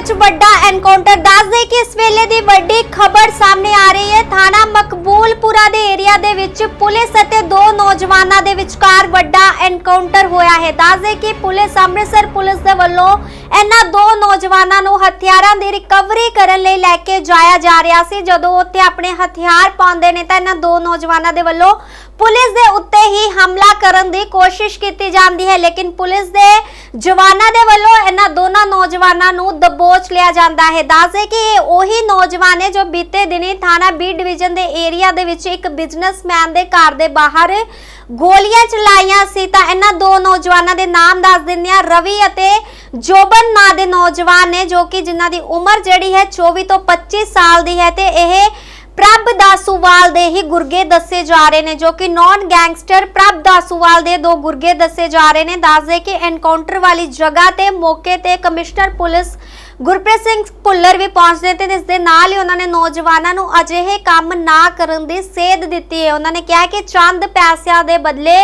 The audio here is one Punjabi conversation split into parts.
ਵਿੱਚ ਵੱਡਾ ਐਨਕਾਊਂਟਰ ਦੱਸ ਦੇ ਕਿ ਇਸ ਵੇਲੇ ਦੀ ਵੱਡੀ ਖਬਰ ਸਾਹਮਣੇ ਆ ਰਹੀ ਹੈ। ਥਾਣਾ ਮਕਬੂਲਪੁਰਾ ਦੇ ਏਰੀਆ ਦੇ ਵਿੱਚ ਪੁਲਿਸ ਅਤੇ ਦੋ ਨੌਜਵਾਨਾਂ ਦੇ ਵਿਚਕਾਰ ਵੱਡਾ ਐਨਕਾਊਂਟਰ ਹੋਇਆ ਹੈ। ਦੱਸ ਦੇ ਕਿ ਪੁਲਿਸ ਅੰਮ੍ਰਿਤਸਰ ਪੁਲਿਸ ਦੇ ਵੱਲੋਂ ਇਹਨਾਂ ਦੋ ਨੌਜਵਾਨਾਂ ਨੂੰ ਹਥਿਆਰਾਂ ਦੀ ਰਿਕਵਰੀ ਕਰਨ ਲਈ ਲੈ ਕੇ ਜਾਇਆ ਜਾ ਰਿਹਾ ਸੀ। ਜਦੋਂ ਉੱਥੇ ਆਪਣੇ ਹਥਿਆਰ ਪਾਉਂਦੇ ਨੇ ਤਾਂ ਇਹਨਾਂ ਦੋ ਨੌਜਵਾਨਾਂ ਦੇ ਵੱਲੋਂ ਪੁਲਿਸ ਦੇ ਉੱਤੇ ਹੀ ਹਮਲਾ ਕਰਨ ਦੀ ਕੋਸ਼ਿਸ਼ ਕੀਤੀ ਜਾਂਦੀ ਹੈ। ਲੇਕਿਨ ਪੁਲਿਸ ਦੇ ਜਵਾਨਾਂ ਦੇ ਵੱਲੋਂ ਇਹਨਾਂ ਦੋਨਾਂ ਨੌਜਵਾਨਾਂ ਨੂੰ ਦਬੋਚ ਲਿਆ ਜਾਂਦਾ ਹੈ। ਦੱਸਦੇ ਕਿ ਇਹ ਉਹੀ ਨੌਜਵਾਨ ਨੇ ਜੋ ਬੀਤੇ ਦਿਨੀ ਥਾਣਾ ਬੀ ਡਿਵੀਜ਼ਨ ਦੇ ਏਰੀਆ ਦੇ ਵਿੱਚ ਇੱਕ ਬਿਜ਼ਨਸਮੈਨ ਦੇ ਘਰ ਦੇ ਬਾਹਰ ਗੋਲੀਆਂ ਚਲਾਈਆਂ ਸੀ ਤਾਂ ਇਹਨਾਂ ਦੋ ਨੌਜਵਾਨਾਂ ਦੇ ਨਾਮ ਦੱਸ ਦਿੰਦੇ ਆ ਰਵੀ ਅਤੇ ਜੋਬਨ ਨਾਂ ਦੇ ਨੌਜਵਾਨ ਨੇ, ਜੋ ਕਿ ਜਿਨ੍ਹਾਂ ਦੀ ਉਮਰ ਜਿਹੜੀ ਹੈ 24 ਤੋਂ 25 ਸਾਲ ਦੀ ਹੈ ਤੇ ਇਹ ਪ੍ਰਭ ਦਾਸੂਵਾਲ ਦੇ ਹੀ ਗੁਰਗੇ ਦੱਸੇ ਜਾ ਰਹੇ ਨੇ, ਜੋ ਕਿ ਨੌਨ ਗੈਂਗਸਟਰ ਪ੍ਰਭ ਦਾਸੂਵਾਲ ਦੇ ਦੋ ਗੁਰਗੇ ਦੱਸੇ ਜਾ ਰਹੇ ਨੇ। ਦੱਸਦੇ ਕਿ ਐਨਕਾਊਂਟਰ ਵਾਲੀ ਜਗ੍ਹਾ ਤੇ ਮੌਕੇ ਤੇ ਕਮਿਸ਼ਨਰ ਪੁਲਿਸ ਗੁਰਪ੍ਰੀਤ ਸਿੰਘ ਭੁੱਲਰ ਵੀ ਪਹੁੰਚਦੇ ਤੇ ਇਸ ਦੇ ਨਾਲ ਹੀ ਉਹਨਾਂ ਨੇ ਨੌਜਵਾਨਾਂ ਨੂੰ ਅਜਿਹੇ ਕੰਮ ਨਾ ਕਰਨ ਦੀ ਸੇਧ ਦਿੱਤੀ ਹੈ। ਉਹਨਾਂ ਨੇ ਕਿਹਾ ਕਿ ਚੰਦ ਪੈਸਿਆਂ ਦੇ ਬਦਲੇ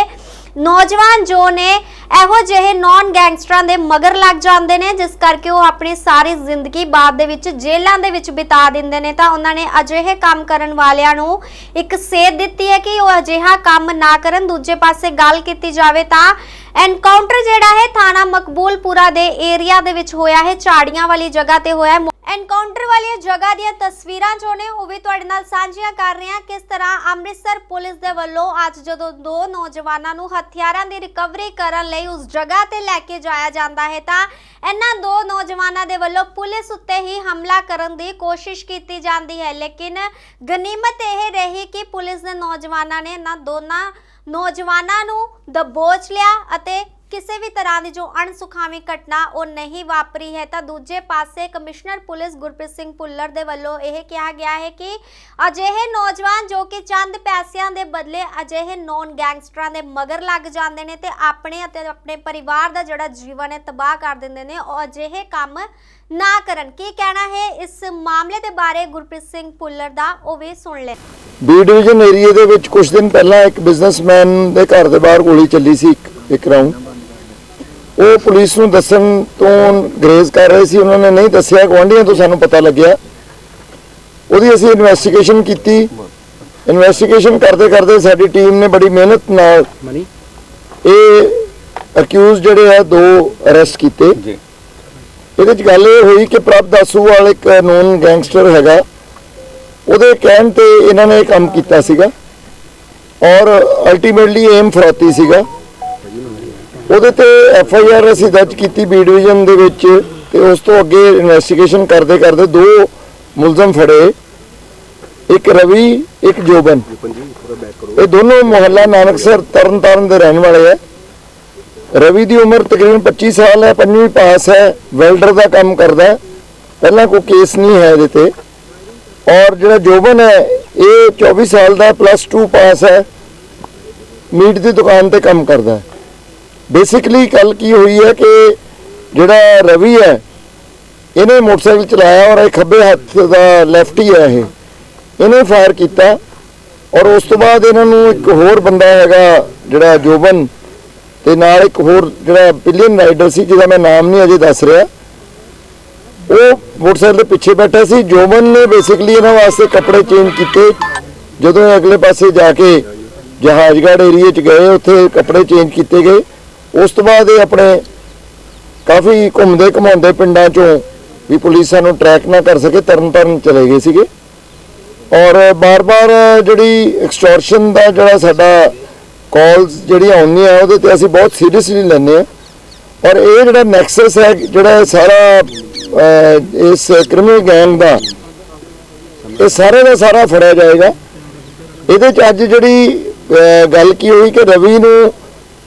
ਨੌਜਵਾਨ ਜੋ ਨੇ, ਇਹੋ ਜਿਹੇ ਨੌਨ ਗੈਂਗਸਟਰਾਂ ਦੇ ਮਗਰ ਲੱਗ ਜਾਂਦੇ ਨੇ, ਜਿਸ ਕਰਕੇ ਉਹ ਆਪਣੀ ਸਾਰੀ ਜ਼ਿੰਦਗੀ ਬਾਅਦ ਦੇ ਵਿੱਚ ਜੇਲ੍ਹਾਂ ਦੇ ਵਿੱਚ ਬਿਤਾ ਦਿੰਦੇ ਨੇ। ਤਾਂ ਉਹਨਾਂ ਨੇ ਅਜਿਹੇ ਕੰਮ ਕਰਨ ਵਾਲਿਆਂ ਨੂੰ ਇੱਕ ਸੇਧ ਦਿੱਤੀ ਹੈ ਕਿ ਉਹ ਅਜਿਹਾ ਕੰਮ ਨਾ ਕਰਨ। ਦੂਜੇ ਪਾਸੇ ਗੱਲ ਕੀਤੀ ਜਾਵੇ ਤਾਂ ਐਨਕਾਊਂਟਰ ਜਿਹੜਾ ਹੈ ਥਾਣਾ ਮਕਬੂਲਪੁਰਾ ਦੇ ਏਰੀਆ ਦੇ ਵਿੱਚ ਹੋਇਆ ਹੈ, ਝਾੜੀਆਂ ਵਾਲੀ ਜਗ੍ਹਾ ਤੇ ਹੋਇਆ ਹੈ। ਐਨਕਾਊਂਟਰ ਵਾਲੀ ਜਗ੍ਹਾ ਦੀਆਂ ਤਸਵੀਰਾਂ ਜੋ ਨੇ, ਉਹ ਵੀ ਤੁਹਾਡੇ ਨਾਲ ਸਾਂਝੀਆਂ ਕਰ ਰਹੇ ਹਾਂ। ਕਿਸ ਤਰ੍ਹਾਂ ਅੰਮ੍ਰਿਤਸਰ ਪੁਲਿਸ ਦੇ ਵੱਲੋਂ ਅੱਜ ਜਦੋਂ ਦੋ ਨੌਜਵਾਨਾਂ ਨੂੰ ਹਥਿਆਰਾਂ ਦੀ ਰਿਕਵਰੀ ਕਰਨ ਲਈ ਉਸ ਜਗ੍ਹਾ ਤੇ ਲੈ ਕੇ ਜਾਇਆ ਜਾਂਦਾ ਹੈ, ਤਾਂ ਇਹਨਾਂ ਦੋ ਨੌਜਵਾਨਾਂ ਦੇ ਵੱਲੋਂ ਪੁਲਿਸ ਉੱਤੇ ਹੀ ਹਮਲਾ ਕਰਨ ਦੀ ਕੋਸ਼ਿਸ਼ ਕੀਤੀ ਜਾਂਦੀ ਹੈ। ਲੇਕਿਨ ਗਨੀਮਤ ਇਹ ਰਹੀ ਕਿ ਪੁਲਿਸ ਦੇ ਨੌਜਵਾਨਾਂ ਨੇ ਇਹਨਾਂ ਦੋਨਾਂ ਨੌਜਵਾਨਾਂ ਨੂੰ ਦਬੋਚ ਲਿਆ ਅਤੇ ਕਿਸੇ ਵੀ ਤਰ੍ਹਾਂ ਦੀ ਜੋ ਅਣਸੁਖਾਵੀ ਘਟਨਾ ਉਹ ਨਹੀਂ ਵਾਪਰੀ ਹੈ, ਤਾਂ ਦੂਜੇ ਪਾਸੇ ਕਮਿਸ਼ਨਰ ਪੁਲਿਸ ਗੁਰਪ੍ਰੀਤ ਸਿੰਘ ਭੁੱਲਰ ਦੇ ਵੱਲੋਂ ਇਹ ਕਿਹਾ ਗਿਆ ਹੈ ਕਿ ਅਜਿਹੇ ਨੌਜਵਾਨ ਜੋ ਕਿ ਚੰਦ ਪੈਸਿਆਂ ਦੇ ਬਦਲੇ ਅਜਿਹੇ ਨੌਨ ਗੈਂਗਸਟਰਾਂ ਦੇ ਮਗਰ ਲੱਗ ਜਾਂਦੇ ਨੇ ਤੇ ਆਪਣੇ ਅਤੇ ਆਪਣੇ ਪਰਿਵਾਰ ਦਾ ਜਿਹੜਾ ਜੀਵਨ ਹੈ ਤਬਾਹ ਕਰ ਦਿੰਦੇ ਨੇ, ਉਹ ਅਜਿਹੇ ਕੰਮ ਨਾ ਕਰਨ। ਕੀ ਕਹਿਣਾ ਹੈ ਇਸ ਮਾਮਲੇ ਦੇ ਬਾਰੇ ਗੁਰਪ੍ਰੀਤ ਸਿੰਘ ਭੁੱਲਰ ਦਾ? ਉਹ ਵੀ ਸੁਣ ਲੈ। ਬੀ ਡਿਵੀਜ਼ਨ ਏਰੀਆ ਦੇ ਵਿੱਚ ਕੁਝ ਦਿਨ ਪਹਿਲਾਂ ਇੱਕ ਬਿਜ਼ਨਸਮੈਨ ਦੇ ਘਰ ਦੇ ਬਾਹਰ ਗੋਲੀ ਚੱਲੀ ਸੀ ਇੱਕ ਇੱਕ ਰਾਉਂਡ ਉਹ ਪੁਲਿਸ ਨੂੰ ਦੱਸਣ ਤੋਂ ਗਰੇਜ਼ ਕਰ ਰਹੇ ਸੀ ਉਹਨਾਂ ਨੇ ਨਹੀਂ ਦੱਸਿਆ ਗੁਆਂਢੀਆਂ ਤੋਂ ਸਾਨੂੰ ਪਤਾ ਲੱਗਿਆ। ਉਹਦੀ ਅਸੀਂ ਇਨਵੈਸਟੀਗੇਸ਼ਨ ਕੀਤੀ। ਇਨਵੈਸਟੀਗੇਸ਼ਨ ਕਰਦੇ ਕਰਦੇ ਸਾਡੀ ਟੀਮ ਨੇ ਬੜੀ ਮਿਹਨਤ ਨਾਲ ਇਹ ਅਕਿਊਜ਼ ਜਿਹੜੇ ਆ ਦੋ ਅਰੈਸਟ ਕੀਤੇ। ਜੀ। ਇਹਦੇ ਚ ਗੱਲ ਇਹ ਹੋਈ ਕਿ ਪ੍ਰਭ ਦਾਸੂਵਾਲ ਇੱਕ ਨੋਨ ਗੈਂਗਸਟਰ ਹੈਗਾ। ਉਹਦੇ ਕਹਿਣ ਤੇ ਇਹਨਾਂ ਨੇ ਇਹ ਕੰਮ ਕੀਤਾ ਸੀਗਾ। ਔਰ ਅਲਟੀਮੇਟਲੀ ਏਮ ਫਰੋਤੀ ਸੀਗਾ। ਉਹਦੇ ਤੇ ਐਫ ਆਈ ਆਰ ਅਸੀਂ ਦਰਜ ਕੀਤੀ ਬੀ ਡਿਵੀਜ਼ਨ ਦੇ ਵਿੱਚ ਤੇ ਉਸ ਤੋਂ ਅੱਗੇ ਇਨਵੈਸਟੀਗੇਸ਼ਨ ਕਰਦੇ ਕਰਦੇ ਦੋ ਮੁਲਜ਼ਮ ਫੜੇ, ਇੱਕ ਰਵੀ, ਇੱਕ ਜੋਬਨ। ਇਹ ਦੋਨੋਂ ਮੁਹੱਲਾ ਨਾਨਕਸਰ ਤਰਨਤਾਰਨ ਦੇ ਰਹਿਣ ਵਾਲੇ ਹੈ ਰਵੀ ਦੀ ਉਮਰ ਤਕਰੀਬਨ 25 ਸਾਲ ਹੈ, ਪੰਜਵੀਂ ਪਾਸ ਹੈ ਵੈਲਡਰ ਦਾ ਕੰਮ ਕਰਦਾ ਪਹਿਲਾਂ ਕੋਈ ਕੇਸ ਨਹੀਂ ਹੈ ਇਹਦੇ ਤੇ। ਔਰ ਜਿਹੜਾ ਜੋਬਨ ਹੈ, ਇਹ 24 ਸਾਲ ਦਾ ਪਲੱਸ 2 ਪਾਸ ਹੈ। ਮੀਟ ਦੀ ਦੁਕਾਨ ਤੇ ਕੰਮ ਕਰਦਾ ਹੈ। ਬੇਸਿਕਲੀ ਗੱਲ ਕੀ ਹੋਈ ਹੈ ਕਿ ਜਿਹੜਾ ਰਵੀ ਹੈ, ਇਹਨੇ ਮੋਟਰਸਾਈਕਲ ਚਲਾਇਆ ਔਰ ਇਹ ਖੱਬੇ ਹੱਥ ਦਾ ਲੈਫਟੀ ਹੈ ਇਹ। ਇਹਨੇ ਫਾਇਰ ਕੀਤਾ ਔਰ ਉਸ ਤੋਂ ਬਾਅਦ ਇਹਨਾਂ ਨੂੰ ਇੱਕ ਹੋਰ ਬੰਦਾ ਹੈਗਾ ਜਿਹੜਾ ਜੋਬਨ ਤੇ ਨਾਲ ਇੱਕ ਹੋਰ ਜਿਹੜਾ ਪਿਲੀਅਨ ਰਾਈਡਰ ਸੀ, ਜਿਹਦਾ ਮੈਂ ਨਾਮ ਨਹੀਂ ਅਜੇ ਦੱਸ ਰਿਹਾ। ਉਹ ਮੋਟਰਸਾਈਕਲ ਦੇ ਪਿੱਛੇ ਬੈਠਾ ਸੀ। ਜੋਬਨ ਨੇ ਬੇਸਿਕਲੀ ਇਹਨਾਂ ਵਾਸਤੇ ਕੱਪੜੇ ਚੇਂਜ ਕੀਤੇ। ਜਦੋਂ ਇਹ ਅਗਲੇ ਪਾਸੇ ਜਾ ਕੇ ਜਹਾਜ਼ਗੜ੍ਹ ਏਰੀਏ 'ਚ ਗਏ, ਉੱਥੇ ਕੱਪੜੇ ਚੇਂਜ ਕੀਤੇ ਗਏ। ਉਸ ਤੋਂ ਬਾਅਦ ਇਹ ਆਪਣੇ ਕਾਫੀ ਘੁੰਮਦੇ ਘਮਾਉਂਦੇ ਪਿੰਡਾਂ 'ਚੋਂ ਵੀ ਪੁਲਿਸ ਸਾਨੂੰ ਟਰੈਕ ਨਾ ਕਰ ਸਕੇ ਤਰਨ ਤਾਰਨ ਚਲੇ ਗਏ ਸੀਗੇ। ਔਰ ਬਾਰ-ਬਾਰ ਜਿਹੜੀ ਐਕਸਟੋਰਸ਼ਨ ਦਾ ਜਿਹੜਾ ਸਾਡਾ ਕਾਲਸ ਜਿਹੜੀਆਂ ਆਉਂਦੀਆਂ ਉਹਦੇ ਤੇ ਅਸੀਂ ਬਹੁਤ ਸੀਰੀਅਸਲੀ ਲੈਂਦੇ ਆ। ਔਰ ਇਹ ਜਿਹੜਾ ਨੈਕਸਸ ਹੈ, ਜਿਹੜਾ ਸਾਰਾ ਇਸ ਕ੍ਰਿਮੀਨਲ ਗੈਂਗ ਦਾ, ਇਹ ਸਾਰੇ ਦਾ ਸਾਰਾ ਫੜਿਆ ਜਾਏਗਾ। ਇਹਦੇ ਚ ਅੱਜ ਜਿਹੜੀ ਗੱਲ ਕੀ ਹੋਈ ਕਿ ਰਵੀ ਨੂੰ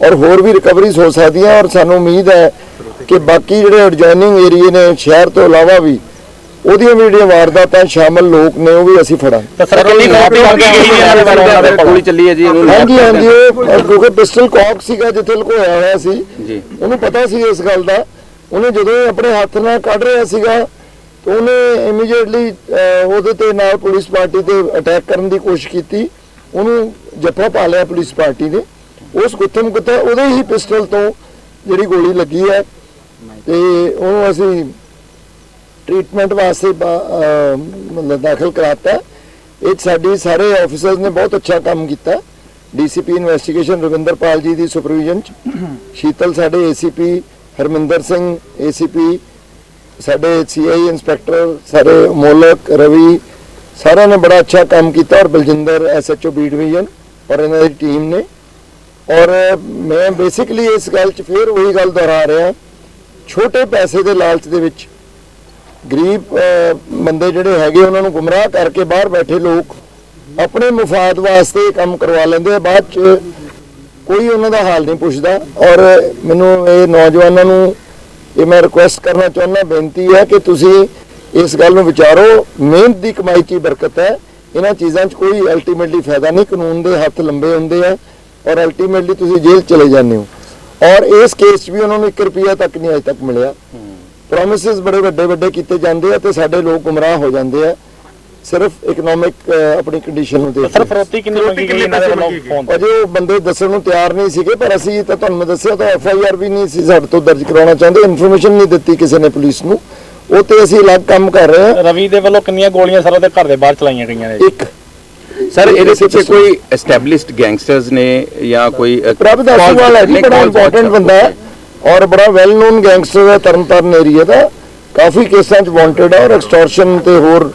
ਔਰ ਹੋਰ ਵੀ ਰਿਕਵਰੀਜ਼ ਹੋ ਸਕਦੀਆਂ ਔਰ ਸਾਨੂੰ ਉਮੀਦ ਹੈ ਕਿ ਬਾਕੀ ਜਿਹੜੇ ਐਡਜੋਇਨਿੰਗ ਏਰੀਏ ਨੇ ਸ਼ਹਿਰ ਤੋਂ ਇਲਾਵਾ ਵੀ ਉਹਦੀਆਂ ਵੀ ਜਿਹੜੀਆਂ ਵਾਰਦਾਤਾਂ ਸ਼ਾਮਲ ਲੋਕ ਨੇ ਉਹ ਵੀ ਅਸੀਂ ਫੜਾਂਗੇ। ਤਾਂ ਸਰ ਕਿੰਨੀ ਕਾਪੀ ਮੰਗੀ ਗਈ ਹੈ? ਇਹਨਾਂ ਦੇ ਵੱਲੋਂ ਗੋਲੀ ਚੱਲੀ ਹੈ ਜੀ ਉਹਨੂੰ ਹਾਂਜੀ ਹਾਂਜੀ ਉਹ ਕਿਉਂਕਿ ਪਿਸਟਲ ਕੌਕ ਸੀਗਾ ਜਿੱਥੇ ਲੁਕੋਇਆ ਹੋਇਆ ਸੀ। ਜੀ। ਉਹਨੂੰ ਪਤਾ ਸੀ ਇਸ ਗੱਲ ਦਾ। ਉਹਨੇ ਜਦੋਂ ਆਪਣੇ ਹੱਥ ਨਾਲ ਕੱਢ ਰਿਹਾ ਸੀਗਾ ਤੇ ਉਹਨੇ ਇਮੀਡੀਏਟਲੀ ਉਹਦੇ ਤੇ ਨਾਲ ਪੁਲਿਸ ਪਾਰਟੀ ਤੇ ਅਟੈਕ ਕਰਨ ਦੀ ਕੋਸ਼ਿਸ਼ ਕੀਤੀ। ਉਹਨੂੰ ਜੱਫਾ ਪਾ ਲਿਆ ਪੁਲਿਸ ਪਾਰਟੀ ਨੇ। ਉਸ ਗੁੱਥਮ ਗੁੱਥਾ ਉਹਦੇ ਹੀ ਪਿਸਟਲ ਤੋਂ ਜਿਹੜੀ ਗੋਲੀ ਲੱਗੀ ਹੈ ਤੇ ਉਹਨੂੰ ਅਸੀਂ ਟ੍ਰੀਟਮੈਂਟ ਵਾਸਤੇ ਮਤਲਬ ਦਾਖਲ ਕਰਾਤਾ ਇਹ ਸਾਡੀ ਸਾਰੇ ਆਫੀਸਰਸ ਨੇ ਬਹੁਤ ਅੱਛਾ ਕੰਮ ਕੀਤਾ ਡੀਸੀਪੀ ਇਨਵੈਸਟੀਗੇਸ਼ਨ ਰਵਿੰਦਰਪਾਲ ਜੀ ਦੀ ਸੁਪਰਵਿਜ਼ਨ ਚ। ਸ਼ੀਤਲ ਸਾਡੇ ਏਸੀਪੀ ਹਰਮਿੰਦਰ ਸਿੰਘ ਏਸੀਪੀ ਸਾਡੇ ਸੀਆਈ ਇੰਸਪੈਕਟਰ ਸਾਡੇ ਮੋਲਕ, ਰਵੀ, ਸਾਰਿਆਂ ਨੇ ਬੜਾ ਅੱਛਾ ਕੰਮ ਕੀਤਾ ਔਰ ਬਲਜਿੰਦਰ ਐਸਐਚਓ ਬੀ ਡਿਵੀਜ਼ਨ ਔਰ ਇਹਨਾਂ ਦੀ ਟੀਮ ਨੇ। ਔਰ ਮੈਂ ਬੇਸਿਕਲੀ ਇਸ ਗੱਲ 'ਚ ਫੇਰ ਉਹੀ ਗੱਲ ਦੁਹਰਾ ਰਿਹਾ, ਛੋਟੇ ਪੈਸੇ ਦੇ ਲਾਲਚ ਦੇ ਵਿੱਚ, ਗਰੀਬ ਬੰਦੇ ਜਿਹੜੇ ਹੈਗੇ ਉਹਨਾਂ ਨੂੰ ਗੁੰਮਰਾਹ ਕਰਕੇ ਬਾਹਰ ਬੈਠੇ ਲੋਕ ਆਪਣੇ ਮਫਾਦ ਵਾਸਤੇ ਕੰਮ ਕਰਵਾ ਲੈਂਦੇ ਆ, ਬਾਅਦ ਚ ਕੋਈ ਉਹਨਾਂ ਦਾ ਹਾਲ ਨਹੀਂ ਪੁੱਛਦਾ। ਔਰ ਮੈਨੂੰ ਇਹ ਨੌਜਵਾਨਾਂ ਨੂੰ ਇਹ ਮੈਂ ਰਿਕੁਐਸਟ ਕਰਨਾ ਚਾਹੁੰਦਾ, ਬੇਨਤੀ ਹੈ ਕਿ ਤੁਸੀਂ ਇਸ ਗੱਲ ਨੂੰ ਵਿਚਾਰੋ, ਮਿਹਨਤ ਦੀ ਕਮਾਈ 'ਚ ਹੀ ਬਰਕਤ ਹੈ। ਇਹਨਾਂ ਚੀਜ਼ਾਂ 'ਚ ਕੋਈ ਅਲਟੀਮੇਟਲੀ ਫਾਇਦਾ ਨਹੀਂ, ਕਾਨੂੰਨ ਦੇ ਹੱਥ ਲੰਬੇ ਹੁੰਦੇ ਆ। ਔਰ ਅਲਟੀਮੇਟਲੀ ਤੁਸੀਂ ਜੇਲ੍ਹ ਚਲੇ ਜਾਂਦੇ ਹੋ। ਔਰ ਇਸ ਕੇਸ 'ਚ ਵੀ ਉਹਨਾਂ ਨੂੰ 1 ਰੁਪਿਆ ਤੱਕ ਨਹੀਂ ਅਜੇ ਤੱਕ ਮਿਲਿਆ। ਪ੍ਰੋਮਿਸਸ ਬੜੇ ਵੱਡੇ ਵੱਡੇ ਕੀਤੇ ਜਾਂਦੇ ਆ ਤੇ ਸਾਡੇ ਲੋਕ ਗੁੰਮਰਾਹ ਹੋ ਜਾਂਦੇ ਆ। ਸਿਰਫ ਇਕਨੋਮਿਕ ਆਪਣੀ ਕੰਡੀਸ਼ਨ ਨੂੰ ਦੇਖ ਸਰ। ਫਰੋਤੀ ਕਿੰਨੀ ਮੰਗੀ ਗਈ ਇਹਨਾਂ ਦੇ ਵੱਲੋਂ ਫੋਨ ਅਜੇ ਉਹ ਬੰਦੇ ਦੱਸਣ ਨੂੰ ਤਿਆਰ ਨਹੀਂ ਸੀਗੇ ਪਰ ਅਸੀਂ ਤਾਂ ਤੁਹਾਨੂੰ ਮੈਂ ਦੱਸਿਆ ਤਾਂ ਐਫ ਆਈ ਆਰ ਵੀ ਨਹੀਂ ਸੀ ਸਾਡੇ ਤੋਂ ਦਰਜ ਕਰਾਉਣਾ ਚਾਹੁੰਦੇ ਇਨਫੋਰਮੇਸ਼ਨ ਨਹੀਂ ਦਿੱਤੀ ਕਿਸੇ ਨੇ ਪੁਲਿਸ ਨੂੰ। ਉਹ ਤੇ ਅਸੀਂ ਅਲੱਗ ਕੰਮ ਕਰ ਰਹੇ ਹਾਂ। ਰਵੀ ਦੇ ਵੱਲੋਂ ਕਿੰਨੀਆਂ ਗੋਲੀਆਂ ਸਰ ਉਹਦੇ ਘਰ ਦੇ ਬਾਹਰ ਚਲਾਈਆਂ ਗਈਆਂ ਨੇ? ਇੱਕ ਸਰ ਇਹਦੇ ਪਿੱਛੇ ਕੋਈ ਐਸਟੈਬਲਿਸ਼ਡ ਗੈਂਗਸਟਰਸ ਨੇ ਜਾਂ ਕੋਈ ਪ੍ਰਭ ਦਾਸੂਵਾਲ ਹੈ ਜੀ ਬੜਾ ਇੰਪੋਰਟੈਂਟ ਬੰਦਾ ਹੈ ਔਰ ਬੜਾ ਵੈਲ ਨੋਨ ਗੈਂਗਸਟਰ ਹੈ ਤਰਨਤਾਰਨ ਏਰੀਆ ਦਾ। ਕਾਫੀ ਕੇਸਾਂ 'ਚ ਵਾਂਟਡ ਹੈ ਔਰ ਐਕਸਟੋਰਸ਼ਨ ਤੇ ਹੋਰ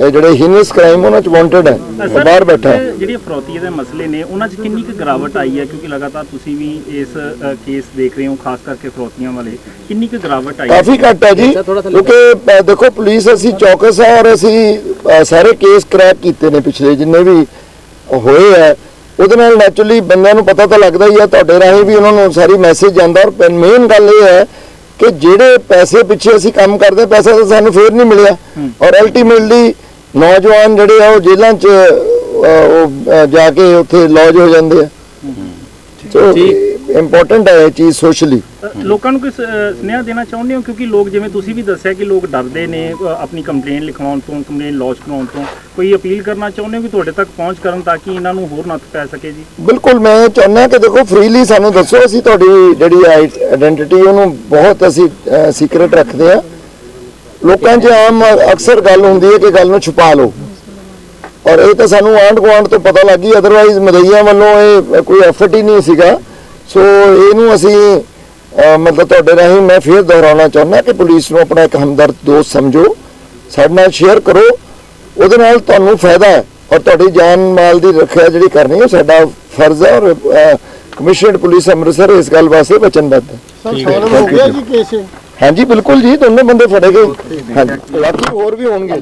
ਇਹ ਜਿਹੜੇ ਹੀਨਸ ਕ੍ਰਾਈਮ ਉਹਨਾਂ 'ਚ ਵਾਂਟਡ ਹੈ। ਉਹ ਬਾਹਰ ਬੈਠਾ ਹੈ। ਜਿਹੜੀਆਂ ਫਰੋਤੀ ਦੇ ਮਸਲੇ ਨੇ ਉਹਨਾਂ 'ਚ ਕਿੰਨੀ ਕੁ ਗਿਰਾਵਟ ਆਈ ਹੈ? ਕਿਉਂਕਿ ਲਗਾਤਾਰ ਤੁਸੀਂ ਵੀ ਇਸ ਕੇਸ ਦੇਖ ਰਹੇ ਹੋ ਖਾਸ ਕਰਕੇ ਫਰੋਤੀਆਂ ਵਾਲੇ। ਕਿੰਨੀ ਕੁ ਗਿਰਾਵਟ ਆਈ ਹੈ? ਕਾਫੀ ਘੱਟ ਹੈ ਜੀ ਕਿਉਂਕਿ ਦੇਖੋ ਪੁਲਿਸ ਅਸੀਂ ਚੌਕਸ ਹੈ ਔਰ ਅਸੀਂ ਸਾਰੇ ਕੇਸ ਕ੍ਰੈਕ ਕੀਤੇ ਨੇ ਪਿਛਲੇ ਜਿੰਨੇ ਵੀ ਹੋਏ ਹੈ। ਉਹਦੇ ਨਾਲ ਨੈਚੁਰਲੀ ਬੰਦਿਆਂ ਨੂੰ ਪਤਾ ਤਾਂ ਲੱਗਦਾ ਹੀ ਹੈ ਤੁਹਾਡੇ ਰਾਹੀਂ ਵੀ ਉਹਨਾਂ ਨੂੰ ਸਾਰੀ ਮੈਸੇਜ ਜਾਂਦਾ। ਔਰ ਮੇਨ ਗੱਲ ਇਹ ਹੈ ਕਿ ਜਿਹੜੇ ਪੈਸੇ ਪਿੱਛੇ ਅਸੀਂ ਕੰਮ ਕਰਦੇ ਪੈਸਾ ਤਾਂ ਸਾਨੂੰ ਫੇਰ ਨਹੀਂ ਮਿਲਿਆ। ਔਰ ਅਲਟੀਮੇਟਲੀ ਨੌਜਵਾਨ ਜਿਹੜੇ ਆ ਉਹ ਜੇਲ੍ਹਾਂ 'ਚ ਉਹ ਜਾ ਕੇ ਉੱਥੇ ਲੌਜ ਹੋ ਜਾਂਦੇ ਆ। ਸੋ ਇੰਪੋਰਟੈਂਟ ਹੈ। ਇਹ ਚੀਜ਼ ਸੋਸ਼ਲੀ ਲੋਕਾਂ ਨੂੰ ਕੋਈ ਸੁਨੇਹਾ ਦੇਣਾ ਚਾਹੁੰਦੇ ਹੋ? ਕਿਉਂਕਿ ਲੋਕ ਜਿਵੇਂ ਤੁਸੀਂ ਵੀ ਦੱਸਿਆ ਕਿ ਲੋਕ ਡਰਦੇ ਨੇ ਆਪਣੀ ਕੰਪਲੇਨ ਲਿਖਵਾਉਣ ਤੋਂ ਕੰਪਲੇਨ ਲੌਜ ਕਰਾਉਣ ਤੋਂ ਕੋਈ ਅਪੀਲ ਕਰਨਾ ਚਾਹੁੰਦੇ ਹੋ ਕਿ ਤੁਹਾਡੇ ਤੱਕ ਪਹੁੰਚ ਕਰਨ ਤਾਂ ਕਿ ਇਹਨਾਂ ਨੂੰ ਹੋਰ ਨੱਥ ਪੈ ਸਕੇ ਜੀ? ਬਿਲਕੁਲ ਮੈਂ ਚਾਹੁੰਦਾ ਕਿ ਦੇਖੋ ਫ੍ਰੀਲੀ ਸਾਨੂੰ ਦੱਸੋ ਅਸੀਂ ਤੁਹਾਡੀ ਜਿਹੜੀ ਆਇਡੈਂਟੀਟੀ ਉਹਨੂੰ ਬਹੁਤ ਅਸੀਂ ਸੀਕ੍ਰੀਟ ਰੱਖਦੇ ਆ। ਲੋਕਾਂ 'ਚ ਆਮ ਅਕਸਰ ਗੱਲ ਹੁੰਦੀ ਹੈ ਕਿ ਗੱਲ ਨੂੰ ਛੁਪਾ ਲਓ। ਔਰ ਇਹ ਤਾਂ ਸਾਨੂੰ ਆਂਢ ਗੁਆਂਢ ਤੋਂ ਪਤਾ ਲੱਗ ਅਦਰਵਾਈਜ਼ ਮਦਈਆਂ ਵੱਲੋਂ ਇਹ ਕੋਈ ਐਫਰਟ ਹੀ ਨਹੀਂ ਸੀਗਾ। ਸੋ ਇਹਨੂੰ ਅਸੀਂ ਮਤਲਬ ਤੁਹਾਡੇ ਰਾਹੀਂ ਮੈਂ ਫੇਰ ਦੁਹਰਾਉਣਾ ਚਾਹੁੰਦਾ ਕਿ ਪੁਲਿਸ ਨੂੰ ਆਪਣਾ ਇੱਕ ਹਮਦਰਦ ਦੋਸਤ ਸਮਝੋ। ਸਾਡੇ ਨਾਲ ਸ਼ੇਅਰ ਕਰੋ। ਉਹਦੇ ਨਾਲ ਤੁਹਾਨੂੰ ਫਾਇਦਾ ਹੈ। ਔਰ ਤੁਹਾਡੀ ਜਾਨ ਮਾਲ ਦੀ ਰੱਖਿਆ ਜਿਹੜੀ ਕਰਨੀ ਹੈ ਸਾਡਾ ਫਰਜ਼ ਹੈ। ਔਰ ਕਮਿਸ਼ਨਡ ਪੁਲਿਸ ਅੰਮ੍ਰਿਤਸਰ ਇਸ ਗੱਲ ਵਾਸਤੇ ਵਚਨਬੱਧ ਹੈ। ਹੋ ਗਿਆ ਜੀ ਕੇਸ। ਹਾਂਜੀ ਬਿਲਕੁਲ ਜੀ ਦੋਨੋਂ ਬੰਦੇ ਫੜੇ ਗਏ। ਹਾਂਜੀ ਬਾਕੀ ਹੋਰ ਵੀ ਹੋਣਗੇ।